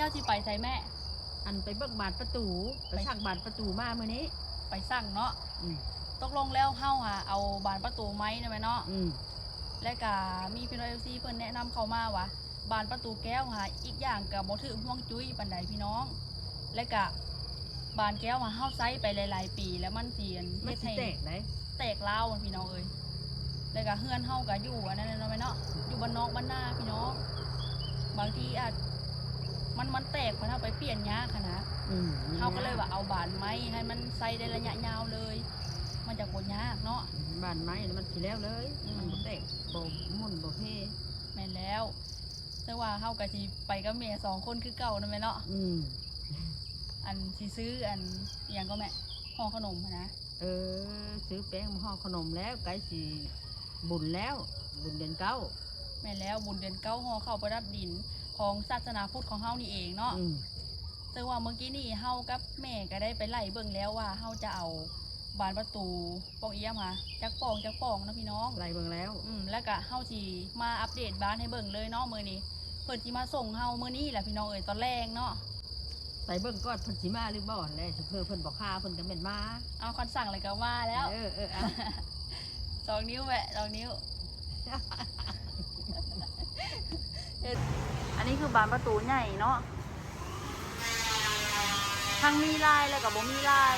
เฮาสิไปใส่แม่ อันไปเบิกบานประตู ไปสั่งบานประตูมามื้อนี้ ไปสั่งเนาะอืมตกลงแล้วเฮาหาเอาบานประตูไม้นะแม่เนาะอืมและก็มีพี่น้อง FC เพิ่นแนะนำเข้ามาว่าบานประตูแก้วหาอีกอย่างก็บ่ถึงห่วงจุ้ยปานใดพี่น้อง และก็บานแก้วหาเฮาใช้ไปหลาย ๆ ปีแล้วมันสิอันมันเฮ็ดสิให้ แตกได้แตกลาวอะพี่น้องเอ้ยแล้วก็เฮือนเฮาก็อยู่อันนั้นน่ะเนาะแม่เนาะ อยู่บ้านนอกบ้านนาพี่น้อง บางทีอาจ มันมันแตกมันเอาไปเปลี่ยนยากหั้นนะอืมเขาก็เลยว่าเอาบานไม้ให้มันใส่ได้ระยะยาวเลย มันจะบ่ยากเนาะบานไม้น่ะมันสิแล้วเลยอืมมันบ่แตกบ่หมุนบ่เพแม่นแล้ว แต่ว่าเฮาก็สิไปกับแม่สองคนคือเก่านะแม่เนาะอืมอันสิซื้ออันอหยังก็แม่ห่อขนมหั้นนะเออ ซื้อแป้งมาห่อขนมแล้วใกล้สิบุญแล้ว บุญเดือนเก้าแม่นแล้วบุญเดือนเก้าห่อข้าวประดับดิน ของศาสนาพุทธของเฮานี่เองเนาะอืมแต่ว่าเมื่อกี้นี่เฮากับแม่ก็ได้ไปไล่เบิ่งแล้วว่าเฮาจะเอาบานประตูปองเอี้ยมค่ะจักปองจักปองนะพี่น้องไล่เบิ่งแล้ว อืมแล้วก็เฮาสิมาอัปเดตบ้านให้เบิ่งเลยเนาะมื้อนี้เพิ่นสิมาส่งเฮามื้อนี้แหละพี่น้องเอ้ยตอนแรกเนาะไปเบิ่งก่อนเพิ่นสิมาหรือบ่แล้วสิเพิ่นเพิ่นบ่ค่าเพิ่นก็แม่นมาเอาคันสั่งเลยก็ว่าแล้วเออเออเอาสองนิ้วแหวะสองนิ้วอัน นี้คือบานประตูใหญ่เนาะทั้งมีลายแล้วก็บ่มีลาย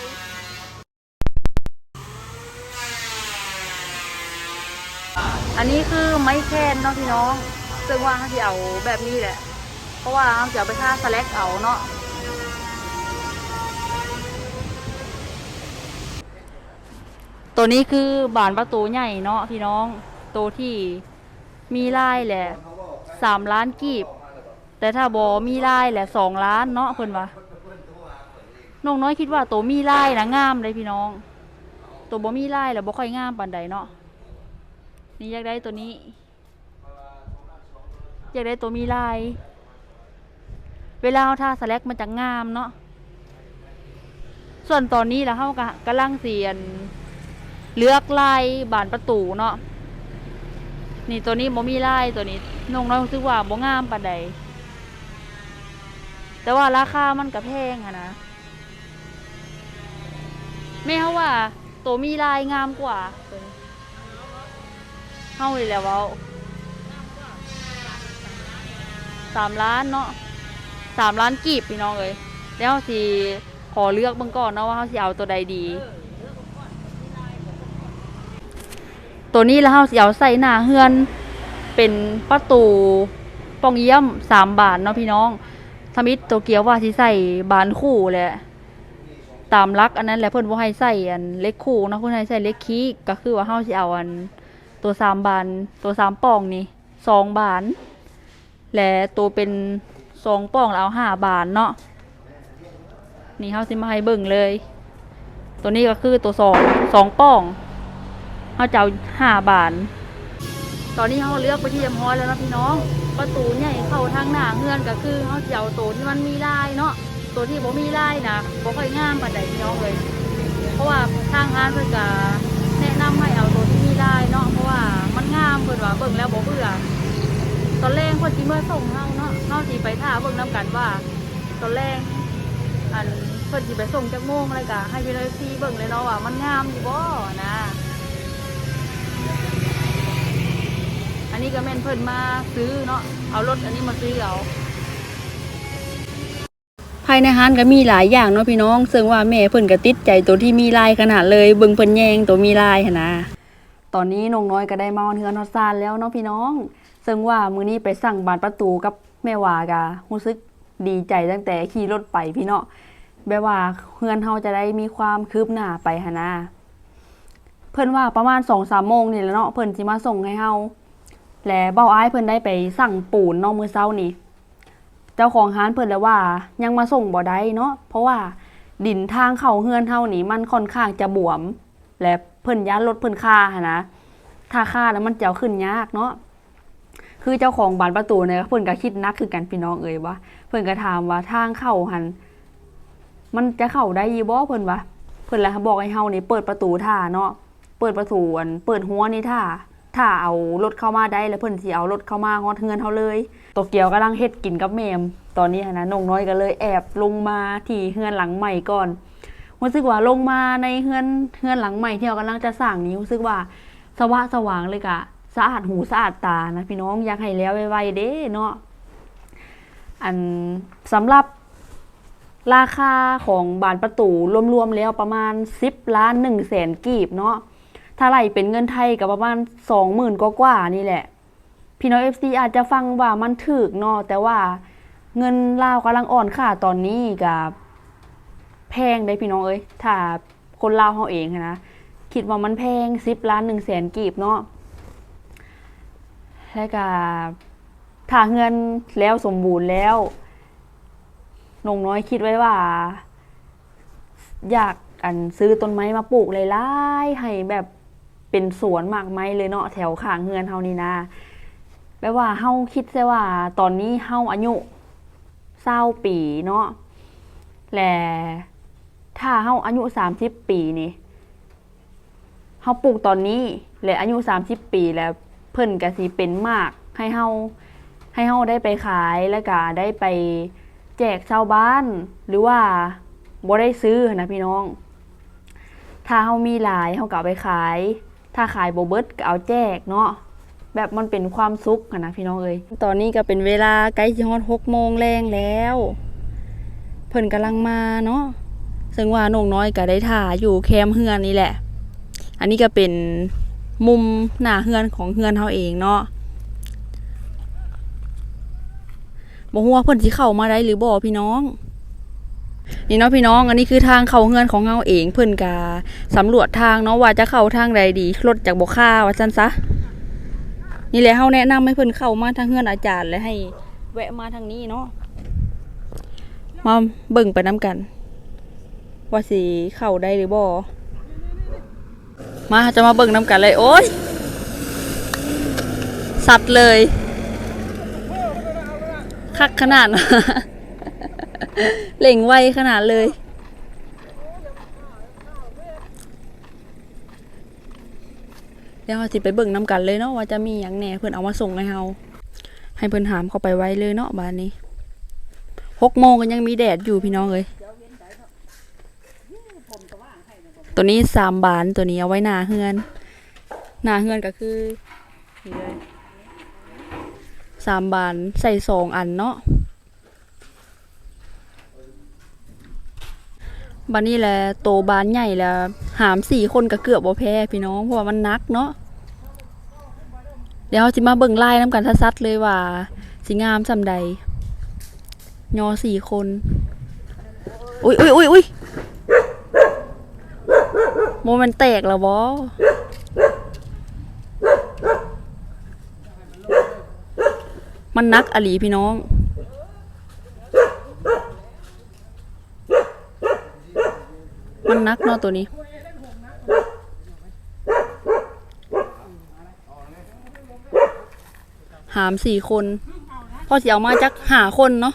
อันนี้คือไม้แคนเนาะพี่น้อง ซึ่งว่าเขาจะเอาแบบนี้แหละ เพราะว่าเขาจะเอาไปท่าสแลกเอาเนาะตัวนี้คือบานประตูใหญ่เนาะพี่น้อง ตัวที่มีลายแหละสามล้านกีบ แต่ถ้าบอมีลายแหละสองล้านเนาะเพิ่นว่าน้องน้อยคิดว่าตัวมีลายนะงามเลยพี่น้อง ตัวบ่มีลายแล้วบ่ค่อยงามปานใดเนาะนี่อยากได้ตัวนี้ อยากได้ตัวมีลาย เวลาเราทาสแลกมันจะงามเนาะส่วนตอนนี้แล้วเฮาก็กำลังเสียน เลือกลายบานประตูเนาะนี่ตัวนี้บ่มีลายตัวนี้น้องน้อยรู้สึกว่าบ่งามปานใด แต่ว่าราคามันก็แพงอะนะแม่เขาว่าตัวมีลายงามกว่าตัวนี้เฮาเลยแหล้วว้าสามล้านเนาะสามล้านกีบพี่น้องเลยแล้วสิขอเลือกเบิ่งก่อนเนาะว่าเขาสิเอาตัวใดดี ตัวนี้แล้วเฮาสิเอาใส่หน้าเฮือน เป็นประตูปองเยี่ยมสามบานเนาะพี่น้อง ทมิตตัวเกียวว่าสิใส่บานคู่แหละตามรักอันนั้นแหละเพิ่นบ่ให้ใส่อันเล็กคู่เนาะเพิ่นให้ใส่เล็กคีกก็คือว่าเฮาสิเอาอัน ตัวสามบานตัวสามป่องนี่สองบาน และตัวเป็นสองป่องแล้วเอาห้าบานเนาะนี่เฮาสิมาให้เบิ่งเลย ตัวนี้ก็คือตัวสองสองป่องเฮาจะเอาห้าบาน ตอนนี้เฮาเลือกไปที่ยมร้อยแล้วนะพี่น้อง ประตูใหญ่เข้าทางหน้าเฮือนก็คือเฮาสิเอาตัวที่มันมีลายเนาะตัวที่บ่มีลายนะบ่ค่อยงามปานใดพี่น้องเลย เพราะว่าทางร้านเพิ่นก็แนะนำให้เอาตัวที่มีลายเนาะเพราะว่ามันงามเพิ่นว่าเบิ่งแล้วบ่เบื่อตอนแรกเพิ่นสิมาส่งเฮาเนาะเฮาสิไปท่าเบิ่งนํกันว่า ตอนแรกอันเพิ่นสิไปส่งจักโมงอะไรก็ให้พี่น้อยซีเบิ่งเลยเนาะว่ามันงามอยู่บ่นะ อันนี้ก็แม่นเพิ่นมาซื้อเนาะเอารถอันนี้มาซื้อเอาภายในร้านก็มีหลายอย่างเนาะพี่น้องซึ่งว่าแม่เพิ่นก็ติดใจตัวที่มีลายขนาดเลยเบิ่งเพิ่นแยงตัวมีลายหนะตอนนี้นงน้อยก็ได้มาเฮือนฮอดซานแล้วเนาะพี่น้อง ซึ่งว่ามื้อนี้ไปสั่งบานประตูกับแม่วากะรู้สึกดีใจตั้งแต่ขี่รถไปพี่เนาะแบบว่าเฮือนเฮาจะได้มีความคืบหน้าไปหนนะเพิ่นว่าประมาณ2-3โมงนี่แหละเนาะเพิ่นสิมาส่งให้เฮา และเบ้าอ้ายเพิ่นได้ไปสั่งปูนนาะมื้อเช้านี้เจ้าของร้านเพิ่นแล้วว่ายังมาส่งบ่ได้เนาะ เพราะว่าดินทางเข้าเฮือนเฮานี่มันค่อนข้างจะบวม และเพิ่นย้านรถเพิ่นค่าหนะ ถ้าค่าแล้วมันจะขึ้นยากเนาะ คือเจ้าของบานประตูเนี่ยเพิ่นก็คิดนักคือกันพี่น้องเอ่ยว่า เพิ่นก็ถามว่าทางเข้าหัน มันจะเข้าได้ยู่บ่เพิ่นว่าเพิ่นแล้วบอกให้เฮานี่เปิดประตูท่าเนาะ เปิดประตูอันเปิดหัวนี่ท่า ถ้าเอารถเข้ามาได้แล้วเพิ่นสิเอารถเข้ามาฮอดเฮือนเฮาเลยโตเกียวกำลังเฮ็ดกินกับแมม ตอนนี้หั้นนะน้องน้อยก็เลยแอบลงมาที่เฮือนหลังใหม่ก่อนรู้สึกว่าลงมาในเฮือนเฮือนหลังใหม่ที่เรากำลังจะสร้างนี้รู้สึกว่าสว่างสว่างเลยกะสะอาดหูสะอาดตานะพี่น้องอยากให้แล้วไวๆเด้เนาะอันสำหรับราคาของบานประตูรวมๆแล้วประมาณ 10 ล้าน1แสนกีบเนาะ ถ้าไหลเป็นเงินไทยก็ประมาณ20,000กว่าๆนี่แหละ พี่น้อง FC อาจจะฟังว่ามันถึกเนาะแต่ว่าเงินลาวกำลังอ่อนค่าตอนนี้กับแพงได้พี่น้องเอ้ยถ้าคนลาวเฮาเองนะคิดว่ามันแพง10ล้าน1แสนกีบเนาะแล้วก็ถ้าเงินแล้วสมบูรณ์แล้วนงน้อยคิดไว้ว่า อยากอันซื้อต้นไม้มาปลูกเลายๆให้แบบ เป็นสวนมากไม้เลยเนาะแถวข้างเฮือนเฮานี่นะแปลว่าเฮาคิดซะว่าตอนนี้เฮาอายุเศร้าปีเนาะและถ้าเฮาอายุสามสิบปีนี่เฮาปลูกตอนนี้และอายุสามสิบปีแล้วเพิ่นก็สิเป็นมากให้เฮาให้เฮาได้ไปขายแล้วก็ได้ไปแจกชาวบ้าน หรือว่าบ่ได้ซื้อนะพี่น้อง ถ้าเฮามีหลายเฮาก็เอาไปขาย ถ้าขายโบเบิดก็เอาแจกเนาะแบบมันเป็นความสุขหั้นนะพี่น้องเอ้ยตอนนี้ก็เป็นเวลาใกล้ฮอด6โมงแรงแล้ว เพิ่นกำลังมาเนาะซึ่งว่าน้องน้อยก็ได้ถ่าอยู่แคมเฮือนนี่แหละ อันนี้ก็เป็นมุมหน้าเฮือนของเฮือนเฮาเองเนาะบ่ฮู้ว่าเพิ่นสิเข้ามาได้หรือบ่พี่น้อง นี่เนาะพี่น้องอันนี้คือทางเข้าเฮือนของเฮาเองเพิ่นก็สำรวจทางเนาะว่าจะเข้าทางใดดีรถจากบ่ค่าว่าซั่นซะนี่แหละเฮาแนะนำให้เพิ่นเข้ามาทางเฮือนอาจารย์และให้แวะมาทางนี้เนาะมาเบิ่งไปนํกัน ว่าสิเข้าได้หรือบ่มาจะมาเบิ่งนํกันเลยโอ๊ยสัตว์เลย คักขนาดนะ เล่งไวขนาดเลย เดี๋ยวเราสิไปเบิ่งน้ำกันเลยเนาะว่าจะมีอย่างแหน่เพื่อนเอามาส่งให้เฮาให้เพื่อนถามเข้าไปไว้เลยเนาะบ้านนี้หกโมงก็ยังมีแดดอยู่พี่น้องเลยตัวนี้สามบานตัวนี้เอาไว้หน้าเฮือนหน้าเฮือนก็คือสามบานใส่สองอันเนาะ บานนี้แหละโตบานใหญ่แล้วหามสี่คนก็เกือบบ่แพ้พี่น้องเพราะว่ามันนักเนาะเดี๋ยวเราสิมาเบิ่งไล่น้ำกันทัดเลยว่าสิงามสำใดยอสี่คนอุ้ยอุ้ยอุ้ยอุ้ยโมมันแตกแล้วบอมันนักอลีพี่น้อง มันนักเนาะตัวนี้ หามสี่คนพอเสียเอามาจักหาคนเนาะ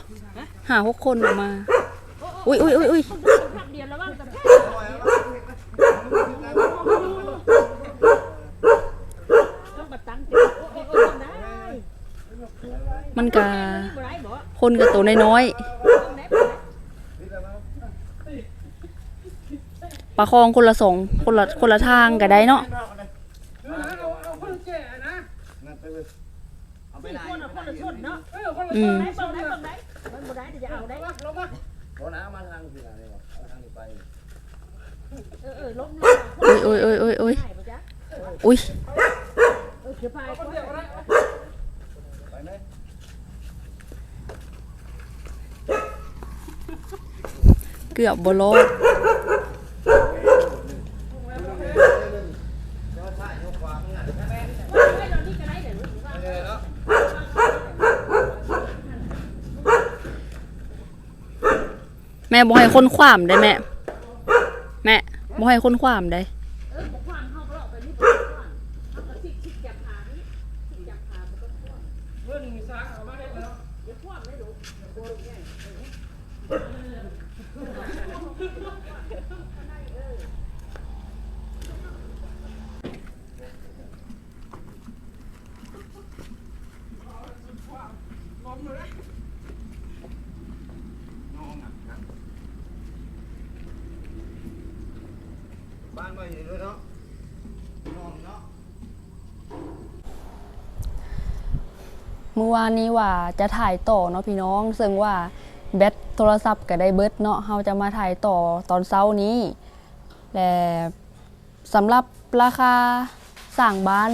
หาหกคนออกมา อุ้ยอุ้ยอุ้ยอุ้ยมันกะคนกับตัวน้อยๆ ปลาคองคนละสองคนละคนละทางก็ได้เนาะอืมอุ้ยอุ้ยอุ้ยอุ้ยอุ้ยอุ้ยเกือบบรอด แม่บ่ให้คนความได้แม่ แม่บ่ให้คนความได้ เมาอยู่ด้วยเนาะนอนเนาะ เมื่อวานนี้ว่าจะถ่ายต่อเนาะพี่น้อง ซึ่งว่าแบตโทรศัพท์ก็ได้เบิดเนาะเราจะมาถ่ายต่อตอนเช้านี้และสำหรับราคาสร้างบ้าน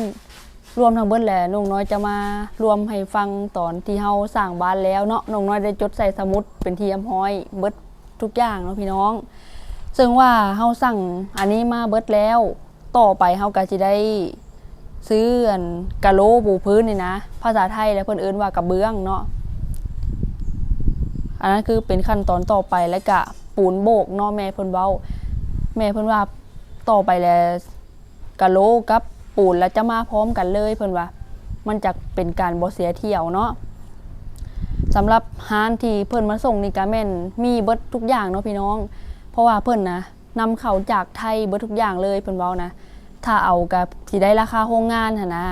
รวมทั้งเบิดแหละน้องน้อยจะมารวมให้ฟังตอนที่เฮาสร้างบ้านแล้วเนาะน้องน้อยได้จดใส่สมุดเป็นที่อำห้อยเบิดทุกอย่างเนาะพี่น้อง ซึ่งว่าเฮาสั่งอันนี้มาเบิดแล้ว ต่อไปเฮาก็สิได้ ซื้ออันกะโหลปูพื้นนี่นะ ภาษาไทยแล้วเพิ่นเอิ้นว่ากระเบื้องเนาะอันนั้นคือเป็นขั้นตอนต่อไปแล้วก็ปูนโบกเนาะแม่เพิ่นเว้า แม่เพิ่นว่าต่อไปแล้วกะโหลกับปูนแล้วจะมาพร้อมกันเลยเพิ่นว่า มันจะเป็นการบ่เสียเที่ยวเนาะสำหรับฮานที่เพิ่นมาส่งนี่ก็แม่นมีเบิดทุกอย่างเนาะพี่น้อง เพราะว่าเพิ่นนะนำเข้าจากไทยเบิดทุกอย่างเลยเพิ่นเว้านะ ถ้าเอากับสิได้ราคาโรงงานหั่นะ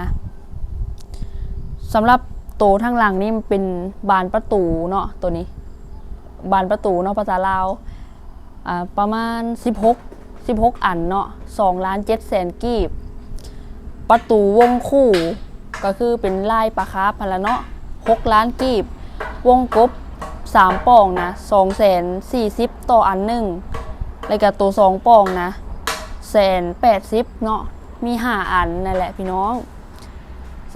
สำหรับโตวทางหลังนี่มันเป็นบานประตูเนาะตัวนี้ บานประตูเนาะภาษาลาวอ่าประมาณ 16 16 อันเนาะ2ล้าน7แสนกีบ ประตูวงคู่ก็คือเป็นลายปลาคาร์ฟพันละเนาะ6ล้านกีบ วงกบ3ป่องนะ2แสน40ต่ออันหนึ่งแล้วก็ตัว2ป่องนะ แสนแปดสิบเนาะมีห้าอันนั่นแหละพี่น้อง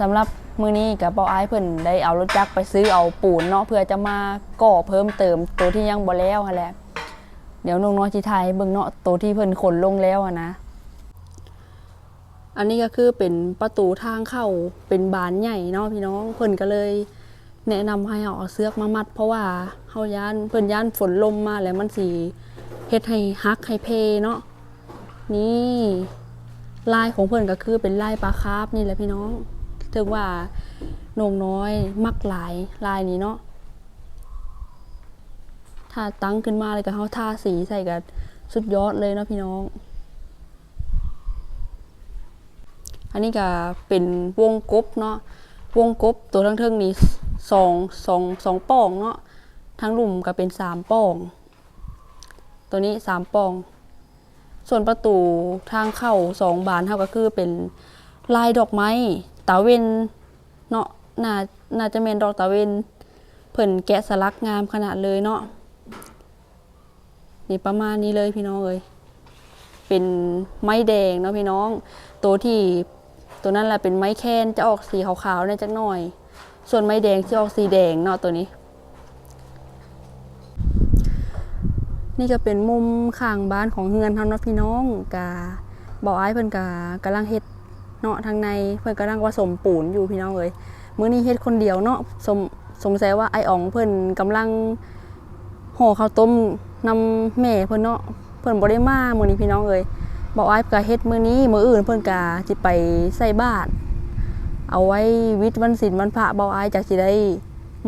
สำหรับมือนี้กับเบาไอ้เพิ่นได้เอารถจักรไปซื้อเอาปูนเนาะเพื่อจะมาก่อเพิ่มเติมตัวที่ยังบ่แล้วหั่นแหละเดี๋ยวน้องน้อยที่ไทยเบิ่งเนาะตัวที่เพิ่นขนลงแล้วอะนะอันนี้ก็คือเป็นประตูทางเข้าเป็นบานใหญ่เนาะพี่น้องเพิ่นก็เลย แนะนำให้เอาเสื้อมามัด เพราะว่าเฮาย่านเพิ่นย่านฝนลมมาแล้วมันสิเฮ็ดให้ฮักให้เพเนาะ นี่ลายของเพื่อนก็คือเป็นลายปลาคาร์ฟนี่แหละพี่น้องถึงว่าหนงน้อยมักหลายลายนี้เนาะถ้าตั้งขึ้นมาเลยก็เขาทาสีใส่กันสุดยอดเลยเนาะพี่น้อง อันนี้ก็เป็นวงกบเนาะวงกบตัวทั้งเทิงนี้สองสองสองป่องเนาะทั้งหลุมก็เป็นสามป่อง ตัวนี้สามป่อง ส่วนประตูทางเข้าสองบานเท่าก็คือเป็นลายดอกไม้ตาเวนเนาะน่าน่าจะเป็นดอกตาเวนเพิ่นแกะสลักงามขนาดเลยเนาะนี่ประมาณนี้เลยพี่น้องเอ้ยเป็นไม้แดงเนาะพี่น้อง ตัวที่ตัวนั้นแหละเป็นไม้แคนจะออกสีขาวๆเนี่ยจักหน่อย ส่วนไม้แดงจะออกสีแดงเนาะตัวนี้ นี่ก็เป็นมุมข้างบ้านของเฮือนเฮาเนาะพี่น้องกะบอไอ้เพิ่นกะกำลังเฮ็ดเนาะทางในเพิ่นกำลังผสมปูนอยู่พี่น้องเอ้ยมื้อนี้เฮ็ดคนเดียวเนาะสมสงสัยว่าไอ้อ๋องเพิ่นกำลังห่อข้าวต้มนำแม่เพิ่นเนาะเพิ่นบ่ได้มามื้อนี้พี่น้องเอ้ยบอไอ้ก็เฮ็ดมื้อนี้มื้ออื่นเพิ่นกะสิไปใส่บาตรเอาไว้วิทย์วันศีลวันพระเบาอ้ายจักสิได้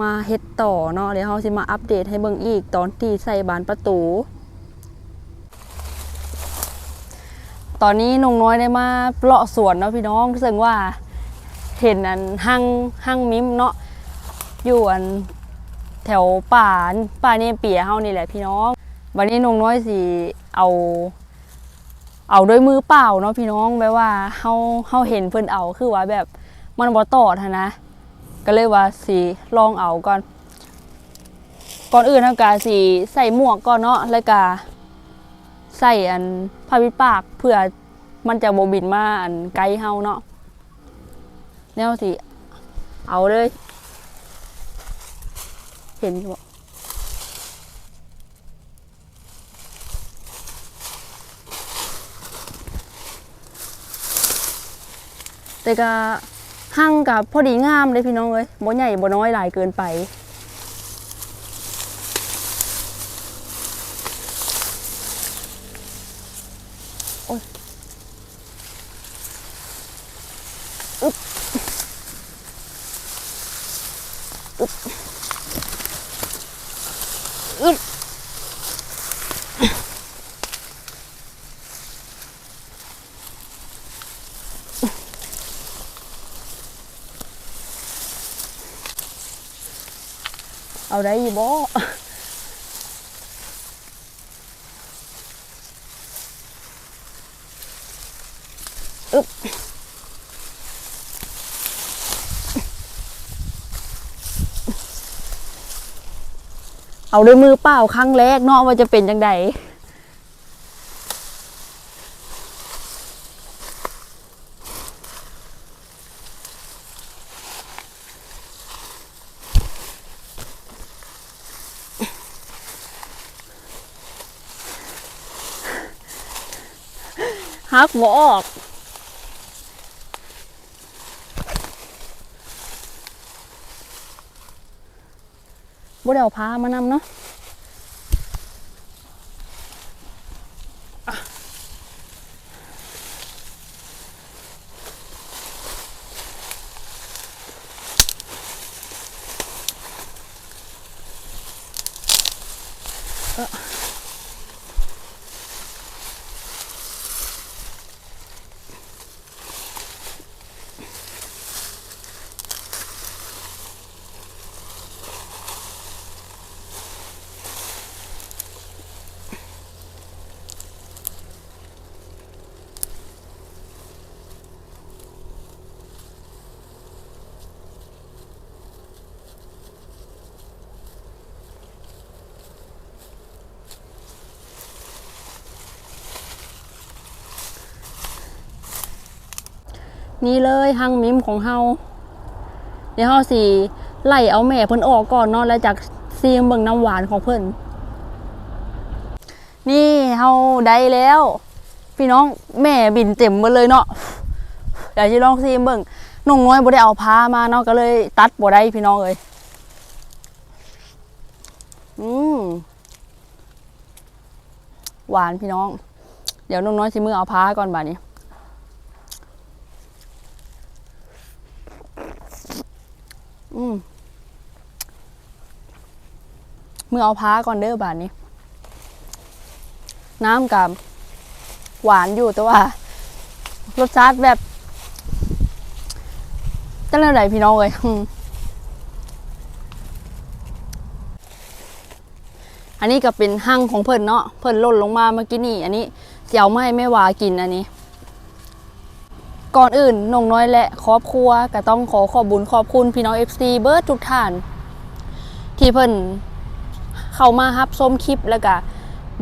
มาเฮ็ดต่อเนาะเดี๋ยวเราสิมาอัปเดตให้เบิ่งอีกตอนที่ใส่บานประตู ตอนนี้นงน้อยได้มาเลาะสวนเนาะพี่น้องซึ่งว่าเห็นอันห้างห้างมิมเนาะอยู่อันแถวป่าป่าเนี่ยเปียเฮานี่แหละพี่น้อง วันนี้นงน้อยสิเอา เอาด้วยมือเปล่าเนาะพี่น้องแบบว่าเฮาเฮาเห็นเพิ่นเอาคือว่าแบบมันบ่ตอดนะ ก็เลยว่าสีลองเอาก่อน ก่อนอื่นทำกาสีใส่หมวกก่อนเนาะแล้วก็ใส่อันผ้าปิดปากเพื่อมันจะโบบินมาอันไกลเฮาเนาะแล้วสิเอาเลย เห็นบ่แต่ก็ หั่งกับพอดีงามเลยพี่น้องเอ้ยบ่ใหญ่บ่น้อยหลายเกินไป โอ๊ยอึ๊บอึ๊บอึ๊บ เอาได้อยู่บ่อึ๊บเอาด้วยมือเปล่าครั้งแรกเนาะว่าจะเป็นจังได หักหมออก บ่เดเอาพามานำเนาะ นี่เลยหังมิมของเฮาเดี๋ยวเฮาสิไล่เอาแม่เพิ่นออกก่อนเนาะแล้วจากซีมเบิ่งน้ำหวานของเพิ่นนี่เฮาได้แล้ว พี่น้องแม่บินเต็มหมาเลยเนาะเดี๋ยวจะลองซีมเบิ่งน้องน้อยบ่ได้เอาพามาเนาะก็เลยตัดบ่ได้พี่น้องเอ้ยอืมหวานพี่น้อง เดี๋ยวน้องน้อยสิมือเอาพาก่อนบัดนี้ อืมมือเอาพ้าก่อนเด้อบานนี้ น้ำกับหวานอยู่แต่ว่า รสชาติแบบจังไรพี่น้องเลยอันนี้ก็เป็นหั่งของเพิ่นเนาะเพิ่นล่นลงมาเมื่อกี้นี่ อันนี้เจียวไม่ให้แม่วากินอันนี้ ก่อนอื่นน้องน้อยและครอบครัวก็ต้องขอขอบบุญขอบคุณพี่น้อง FC เบิร์ดทุกท่าน ที่เพิ่นเข้ามาฮับส้มคลิปแล้วก็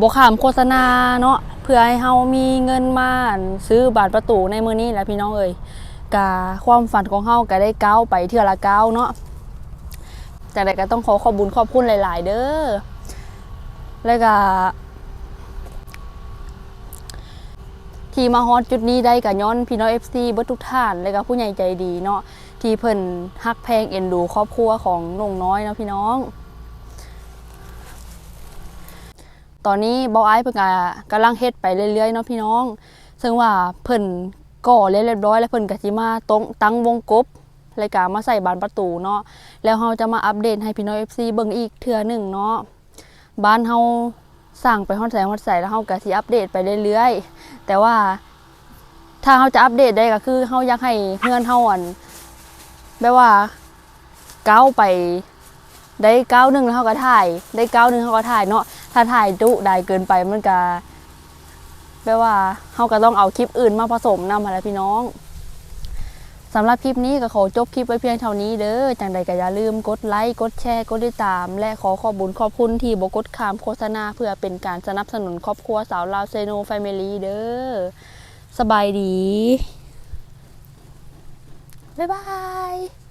บขามโฆษณาเนาะเพื่อให้เฮามีเงินมาซื้อบาทประตูในมือนี้แหละพี่น้องเอ่ยกาความฝันของเฮาก็ได้ก้าวไปเทื่อละก้าวเนาะจากใดก็ต้องขอขอบบุญขอบคุณหลาย ๆ เด้อแล้วก็ ที่มาฮอตจุดนี้ได้กับย้อนพี่น้อง FC เบิดทุกท่านและก็ผู้ใหญ่ใจดีเนาะที่เพิ่นฮักแพงเอ็นดูครอบครัวของน้องน้อยเนาะพี่น้อง ตอนนี้เบาไอ้เพิ่นกำลังเฮ็ดไปเรื่อยๆเนาะพี่น้อง ซึ่งว่าเพิ่นก่อเรียบร้อย แล้วเพิ่นก็สิมาตรงตั้งวงกบรายการมาใส่บานประตูเนาะแล้วเราจะมาอัปเดตให้พี่น้อง FC เบิ่งอีกเทื่อหนึ่งเนาะบ้านเฮาสร้างไปฮอดแสงฮอดใส่แล้วเฮาก็สิอัปเดตไปเรื่อยๆ แต่ว่าถ้าเขาจะอัปเดตได้ก็คือเขาอยากให้เพื่อนเขาอันแบบว่าก้าวไปได้ก้าวหนึ่งแล้วเขาก็ถ่าย ได้ก้าวหนึ่งเขาก็ถ่ายเนาะถ้าถ่ายดุได้เกินไปมันก็แปลว่าเขาก็ต้องเอาคลิปอื่นมาผสมนำมาแล้วพี่น้อง สำหรับคลิปนี้ก็ขอจบคลิปไว้เพียงเท่านี้เด้อจังใดก็อย่าลืมกดไลค์ กดแชร์ กดติดตาม และขอขอบบุญขอบคุณที่บกดขามโฆษณาเพื่อเป็นการสนับสนุนครอบครัวสาวลาวเซโนแฟมิลี่เด้อสบายดี บ๊ายบาย